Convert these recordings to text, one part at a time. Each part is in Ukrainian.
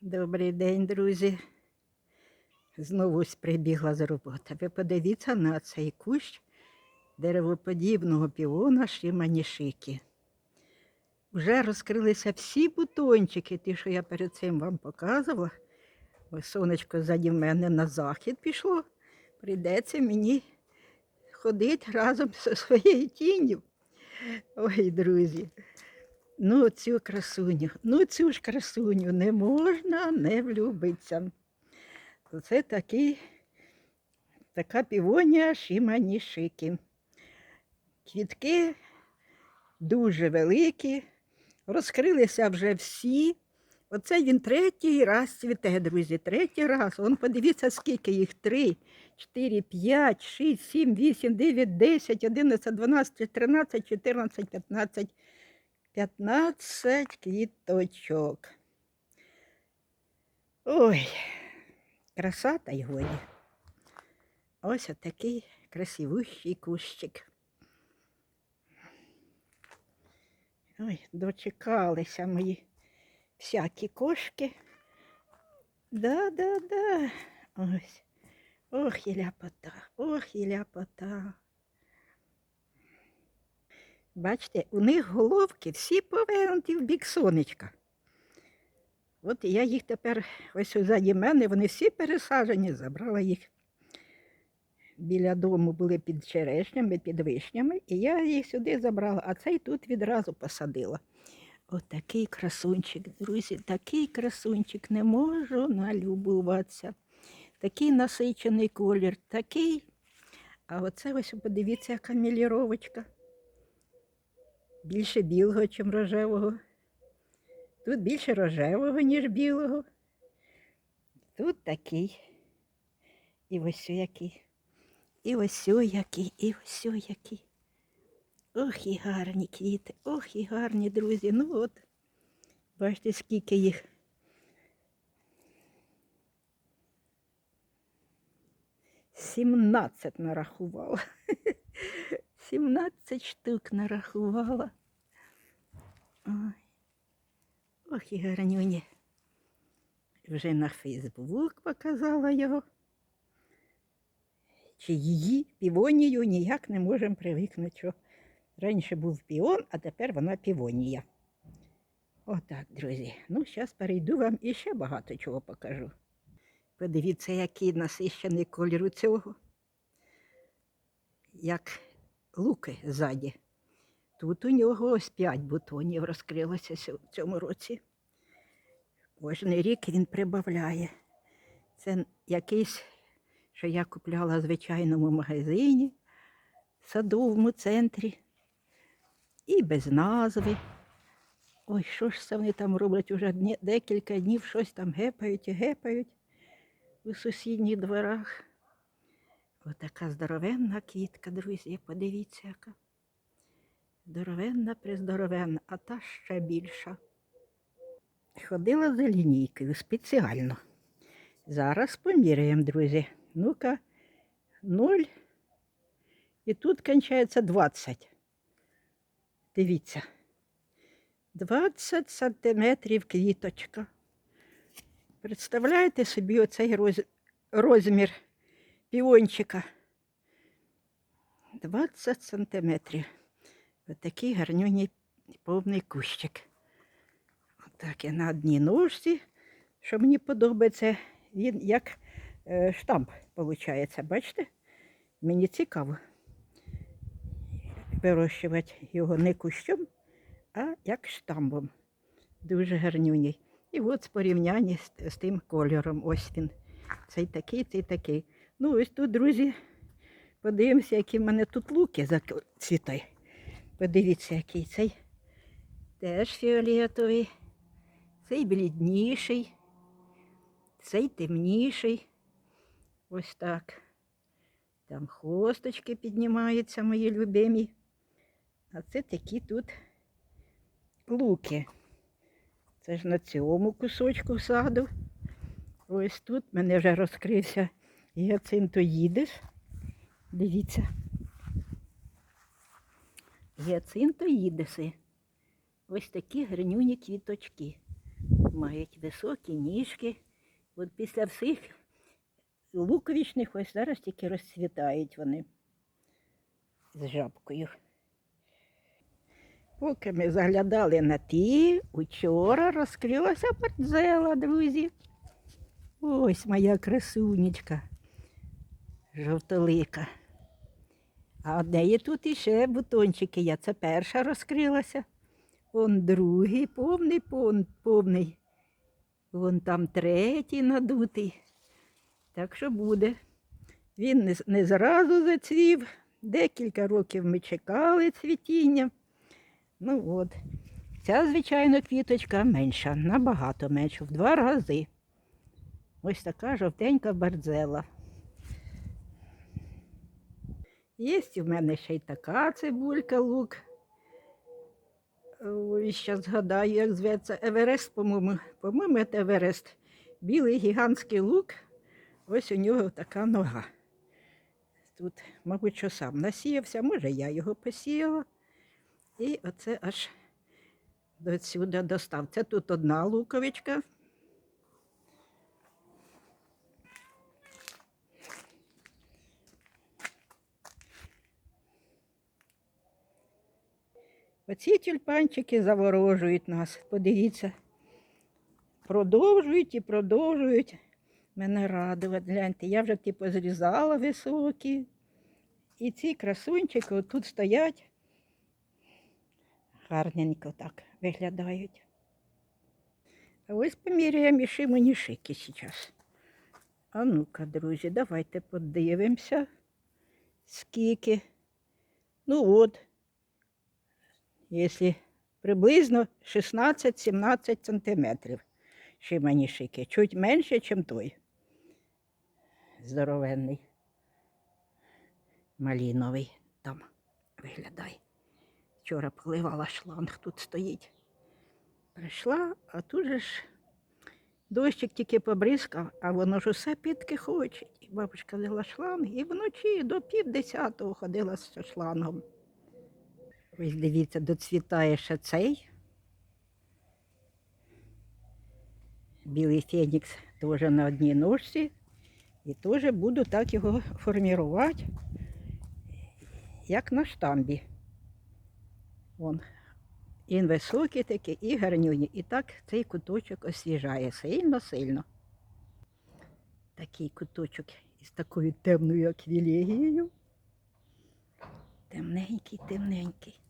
Добрий день, друзі. Знову прибігла з роботи. Ви подивіться на цей кущ деревоподібного піона Шиманішики. Вже розкрилися всі бутончики, ті, що я перед цим вам показувала. Ось сонечко ззаді мене на захід пішло. Прийдеться мені ходити разом зі своєю тінню. Ой, друзі. Ну, цю красуню, ну цю ж красуню не можна не влюбитися. Це такий, така півонія Шиманішики. Квітки дуже великі, розкрилися вже всі. Оце він третій раз цвіте, друзі. Третій раз. Он подивіться, скільки їх. Три, чотири, п'ять, шість, сім, вісім, дев'ять, десять, одинадцять, дванадцять, тринадцять, чотирнадцять, п'ятнадцять. 15 квіточок. Ой, краса та й годі. Ось отакий красивущий кущик. Ой, дочекалися мої всякі кошки. Да, да, да. Ось. Ох, і ляпота, ох, і ляпота. Бачите, у них головки всі повернуті в бік сонечка. От я їх тепер, ось ззаді мене, вони всі пересаджені, забрала їх. Біля дому були під черешнями, під вишнями, і я їх сюди забрала, а цей тут відразу посадила. Отакий красунчик, друзі, такий красунчик, не можу налюбуватися. Такий насичений колір, такий. А оце ось подивіться, яка міліровочка більше білого, ніж рожевого. Тут більше рожевого, ніж білого. Тут такий. І ось який. І ось який, і ось який. Ох, і гарні квіти, ох, і гарні друзі. Ну от, бачите, скільки їх. Сімнадцять нарахувала. 17 штук нарахувала. Ой. Ох, і гарнюні. Вже на Фейсбук показала його. Чи її півонію ніяк не можемо привикнути. Що раніше був піон, а тепер вона півонія. Отак, друзі. Ну, зараз перейду вам і ще багато чого покажу. Подивіться, який насищений колір у цього. Як луки ззаді. Тут у нього ось п'ять бутонів розкрилося в цьому році. Кожний рік він прибавляє. Це якийсь, що я купляла в звичайному магазині, садовому центрі. І без назви. Ой, що ж це вони там роблять уже декілька днів, щось там гепають і гепають у сусідніх дворах. Отака здоровенна квітка, друзі, подивіться, яка. Здоровенна, приздоровенна, а та ще більша. Ходила за лінійкою спеціально. Зараз поміряємо, друзі. Ну-ка, 0. І тут кінчається 20. Дивіться. 20 сантиметрів квіточка. Представляєте собі оцей роз- розмір півончика. 20 сантиметрів. Отакий гарнюній повний кущик. Отак я на одній ножці, що мені подобається, він як е, штамп виходить. Бачите? Мені цікаво вирощувати його не кущом, а як штамбом. Дуже гарнюній. І от в порівнянні з, з тим кольором. Ось він. Цей такий, цей такий. Ну, ось тут, друзі, подивимося, які в мене тут луки зацвітай. Подивіться, який цей теж фіолетовий, цей блідніший, цей темніший. Ось так. Там хосточки піднімаються, мої любимі. А це такі тут луки. Це ж на цьому кусочку саду. Ось тут мене вже розкрився гіацинтоїдис. Дивіться. Гіацинтоїдиси. Ось такі гарнюні квіточки. мають високі ніжки. От після всіх луковичних ось зараз тільки розцвітають вони з жабкою. Поки ми заглядали на ті, учора розкрилася бардзела, друзі. Ось моя красунечка, жовтолика. А в неї тут іще бутончики є. Це перша розкрилася. Вон другий повний, пон- повний. Вон там третій надутий. Так що буде. Він не, не зразу зацвів. Декілька років ми чекали цвітіння. Ну от. Ця, звичайно, квіточка менша, набагато менша, в два рази. Ось така жовтенька бардзела. Є в мене ще й така цибулька, лук. Ой, Зараз згадаю, як зветься Еверест, по-моєму. По-моєму, це Еверест. Білий гігантський лук. Ось у нього така нога. Тут, мабуть, що сам насіявся, може, я його посіяла. І оце аж до сюди достав. Це тут одна луковичка. Оці тюльпанчики заворожують нас. Подивіться. Продовжують і продовжують мене радувати. Гляньте, я вже типу зрізала високі. І ці красунчики отут стоять. Гарненько так виглядають. А ось поміряємо ще мені шики зараз. А ну-ка, друзі, давайте подивимося, скільки. Ну от, якщо приблизно 16-17 сантиметрів шимані шики. Чуть менше, ніж той. Здоровенний. Маліновий там виглядає. Вчора поливала шланг, тут стоїть. Прийшла, а тут же ж дощик тільки побризкав, а воно ж усе підки хоче. І бабушка взяла шланг і вночі до пів ходила з шлангом. Ось дивіться, доцвітає ще цей. Білий фенікс теж на одній ножці. І теж буду так його формувати, як на штамбі. Вон. Він високий такий і гарнюні. І так цей куточок освіжає сильно-сильно. Такий куточок із такою темною аквілегією. Темненький, темненький.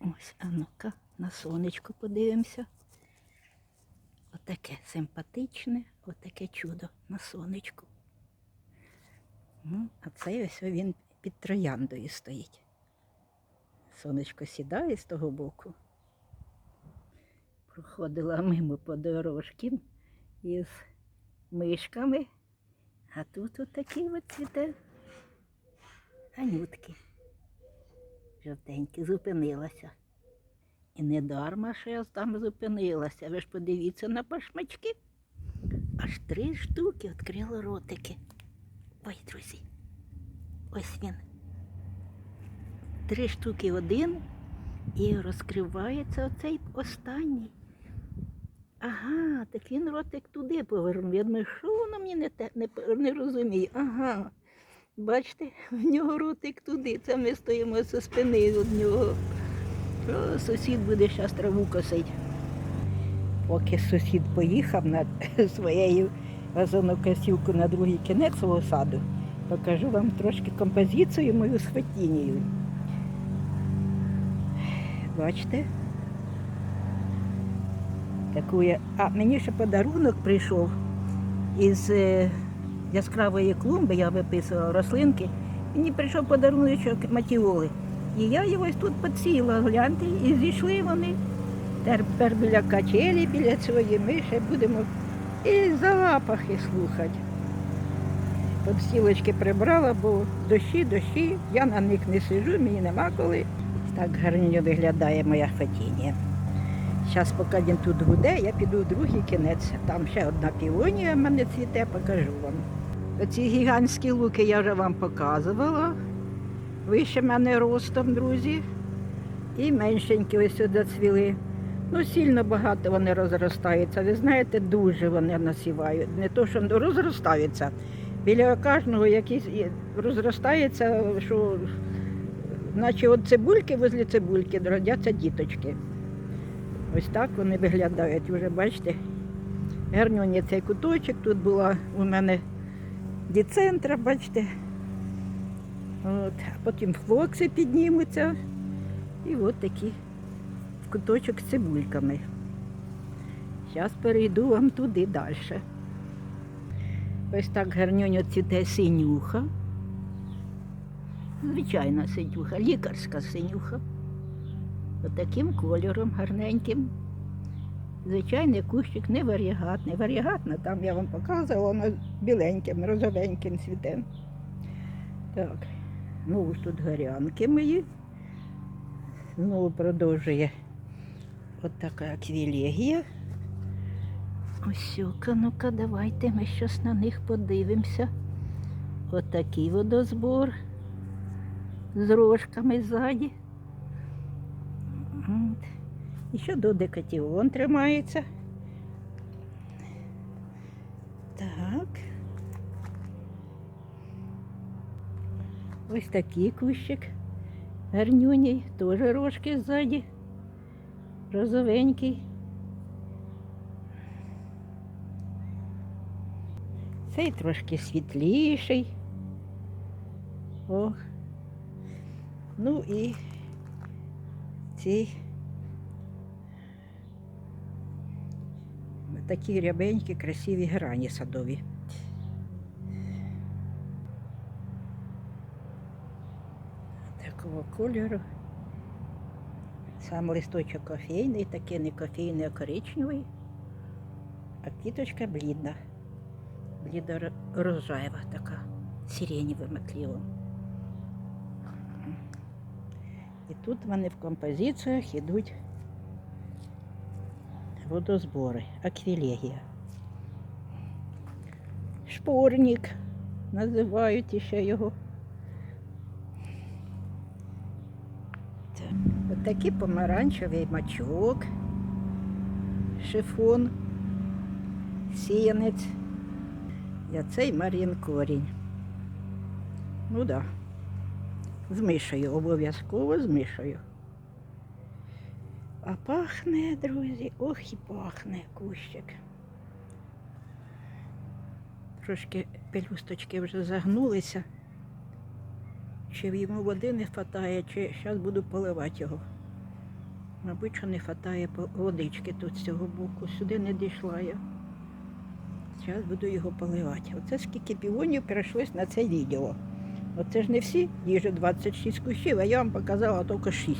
Ось, а ну-ка, на сонечко подивимося. Отаке симпатичне, отаке чудо на сонечку. Ну, а цей ось він під трояндою стоїть. Сонечко сідає з того боку. Проходила мимо по дорожки із мишками, а тут отакі от цвіте анютки. Жовтенькі, зупинилася. І не дарма, що я там зупинилася. Ви ж подивіться на пашмачки. Аж три штуки відкрили ротики. Ой, друзі, ось він. Три штуки один і розкривається оцей останній. Ага, так він ротик туди повернув. Я думаю, що воно мені не, те, не, не розуміє. Ага. Бачите, в нього ротик туди. Це ми стоїмо зі спини від нього. О, сусід буде зараз траву косить. Поки сусід поїхав на своєю газонокосівкою на другий кінець свого саду, покажу вам трошки композицію мою з хватінею. Бачите? Таку я... А мені ще подарунок прийшов із е, яскравої клумби, я виписувала рослинки. Мені прийшов подарунок матіоли. І я його тут поціла, гляньте, і зійшли вони. Тепер біля качелі, біля цієї ми ще будемо і запахи слухати. Подстілочки прибрала, бо дощі, дощі, я на них не сижу, мені нема коли. Так гарно виглядає моя фатінія. Зараз, поки він тут гуде, я піду в другий кінець. Там ще одна півонія в мене цвіте, покажу вам. Оці гігантські луки я вже вам показувала. Вище мене ростом, друзі. І меншенькі ось сюди цвіли. Ну, сильно багато вони розростаються. Ви знаєте, дуже вони насівають. Не то, що розростаються. Біля кожного якийсь є- розростається, що наче от цибульки возле цибульки родяться діточки. Ось так вони виглядають. Вже бачите, гарнюні цей куточок. Тут була у мене діцентра, бачите. От. Потім флокси піднімуться. І от такі куточок з цибульками. Зараз перейду вам туди далі. Ось так гарнюньо цвіте синюха. Звичайна синюха, лікарська синюха. Отаким кольором гарненьким. Звичайний кущик не варігатний. Варігатна, там я вам показувала, воно біленьким, розовеньким цвіте. Так, ну ось тут горянки мої. Знову продовжує от така аквілегія. Ось ну-ка, давайте ми щось на них подивимося. Отакий водозбор з рожками ззаді. От. І ще до декатіон тримається. Так. Ось такий кущик. Гарнюній, теж рожки ззаді. Розовенький. Цей трошки світліший. О. Ну і ці такі рябенькі, красиві грані садові. Такого кольору. Сам листочок кофейний, такий не кофейний, а коричневий, а квіточка блідна, блідо рожева така, сиреневим отлівом. І тут в мене в композиціях йдуть водозбори, аквілегія. Шпорник називають ще його. Так. Такий помаранчевий мачок, шифон, сіянець. І цей Марін корінь. Ну так. Да. З мишею, обов'язково з мишею. А пахне, друзі, ох і пахне кущик. Трошки пелюсточки вже загнулися. Чи йому води не вистачає, чи зараз буду поливати його. Мабуть, що не вистачає водички тут з цього боку. Сюди не дійшла я. Зараз буду його поливати. Оце скільки півонів перейшлось на це відео. Оце ж не всі, їх же 26 кущів, а я вам показала тільки 6.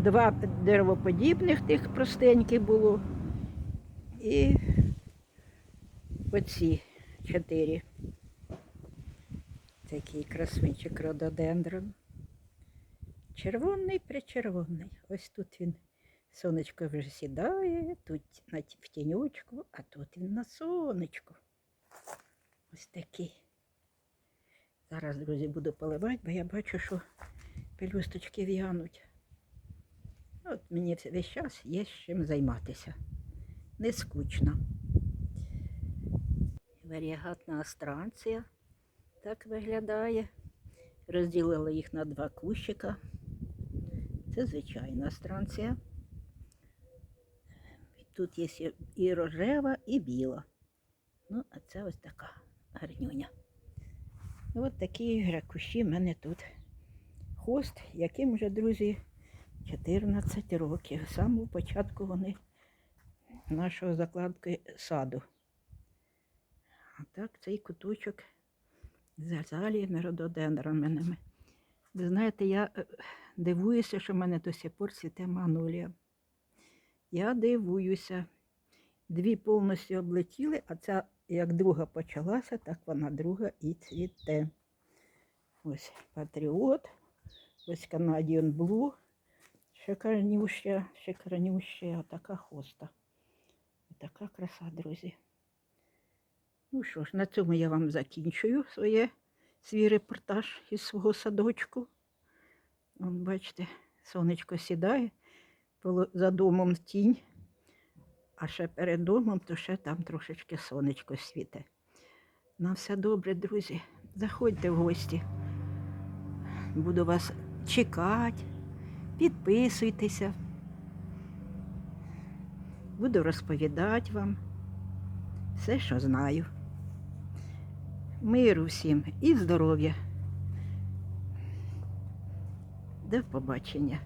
Два деревоподібних тих простеньких було. І оці чотири. Такий красунчик рододендрон. Червоний причервоний. Ось тут він сонечко вже сідає, тут в тінючку, а тут він на сонечку. Ось такий. Зараз, друзі, буду поливати, бо я бачу, що пелюсточки в'януть. От мені весь час є з чим займатися. Не скучно. Варіагатна астранція так виглядає. Розділила їх на два кущика. Це звичайна астранція. Тут є і рожева, і біла. Ну, а це ось така гарнюня. Ось такі гракуші в мене тут. Хост, яким вже, друзі, 14 років. З самого початку вони нашого закладки саду. А так цей куточок з азаліями, рододендронами. Ви знаєте, я е, дивуюся, що в мене до сих пор цвіте магнолія. Я дивуюся. Дві повністю облетіли, а ця як друга почалася, так вона друга і цвіте. Ось Патріот, ось Canadian Blue, шикарнюща, шикарнюща така хоста. Така краса, друзі. Ну що ж, на цьому я вам закінчую своє, свій репортаж із свого садочку. Вон, бачите, сонечко сідає. за домом тінь, а ще перед домом, то ще там трошечки сонечко світе. На все добре, друзі. Заходьте в гості. Буду вас чекати, підписуйтеся. Буду розповідати вам все, що знаю. Миру всім і здоров'я. До побачення.